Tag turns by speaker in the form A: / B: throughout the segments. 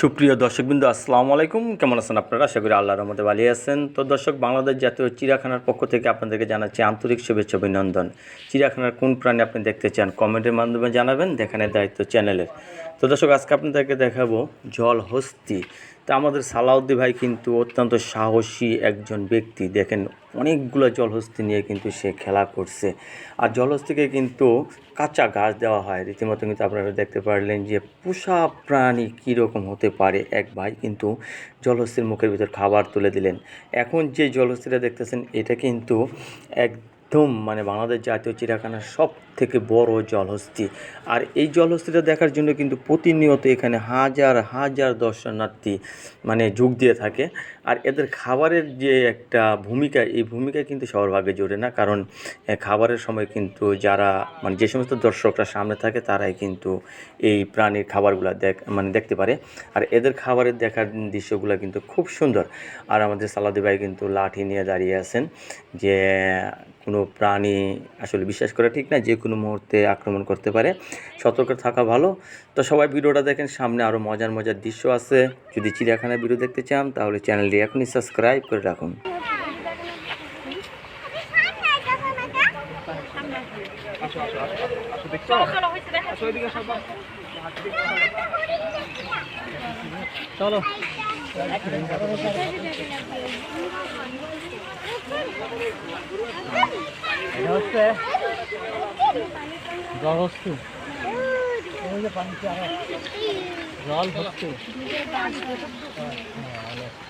A: সুপ্রিয় দর্শকবৃন্দ, আসসালামু আলাইকুম। কেমন আছেন আপনারা? আশা করি আল্লাহর রহমতে ভালো আছেন। তো দর্শক, বাংলাদেশ জাতীয় চিড়িয়াখানার পক্ষ থেকে আপনাদেরকে জানাচ্ছি আন্তরিক শুভেচ্ছা, অভিনন্দন। চিড়িয়াখানার কোন প্রাণী আপনি দেখতে চান, কমেন্টের মাধ্যমে জানাবেন, দেখানের দায়িত্ব চ্যানেলের। তো দর্শক, আজকে আপনাদেরকে দেখাবো জল হস্তি তা আমাদের সালাউদ্দি ভাই কিন্তু অত্যন্ত সাহসী একজন ব্যক্তি। দেখেন, অনেকগুলো জলহস্তি নিয়ে কিন্তু সে খেলা করছে। আর জলহস্তিকে কিন্তু কাঁচা গাছ দেওয়া হয়। রীতিমতো কিন্তু আপনারা দেখতে পারলেন যে পোষা প্রাণী কীরকম হতে পারে। এক ভাই কিন্তু জলহস্তির মুখের ভিতর খাবার তুলে দিলেন। এখন যে জলহস্তিটা দেখতেছেন, এটা কিন্তু একদম মানে বাংলাদেশ জাতীয় চিড়িয়াখানার সব থেকে বড় জলহস্তি। আর এই জলহস্তিটা দেখার জন্য কিন্তু প্রতিনিয়ত এখানে হাজার হাজার দর্শনার্থী মানে যোগ দিয়ে থাকে। আর এদের খাবারের যে একটা ভূমিকা, এই ভূমিকা কিন্তু সবার ভাগে জোরে না। কারণ খাবারের সময় কিন্তু যারা মানে যে সমস্ত দর্শকরা সামনে থাকে, তারাই কিন্তু এই প্রাণীর খাবারগুলো দেখ মানে দেখতে পারে। আর এদের খাবারের দেখার দৃশ্যগুলো কিন্তু খুব সুন্দর। আর আমাদের সালাদি ভাই কিন্তু লাঠি নিয়ে দাঁড়িয়ে আছেন যে কোনো প্রাণী আসলে বিশ্বাস করা ঠিক না, যে কোনো মুহূর্তে আক্রমণ করতে পারে। সতর্ক থাকা ভালো। তো সবাই ভিডিওটা দেখেন, সামনে আরও মজার মজার দৃশ্য আছে। যদি চিড়িয়াখানার ভিডিও দেখতে চান, তাহলে চ্যানেলটি এখনই সাবস্ক্রাইব করে রাখুন।
B: চলো। এটা হচ্ছে জল হচ্ছে এই যে পানিতে আরও জল হচ্ছে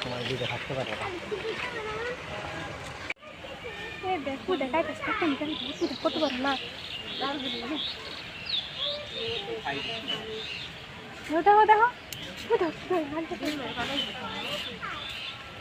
B: অনেক দিকে থাকতে পারে।
C: দেখো দেখাই দেখো করতে পারো না দেখো দেখো।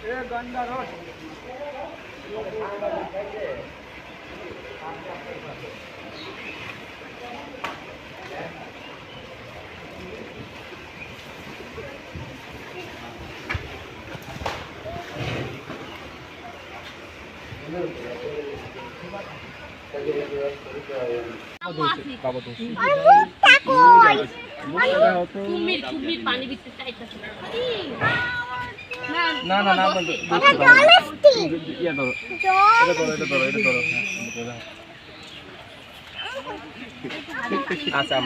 C: ইয়া তুই
D: কুমির কুমির পানি দিতে চাইতেছে
B: না না না ইয়ে হ্যাঁ, আচ্ছা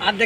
B: আর দেখ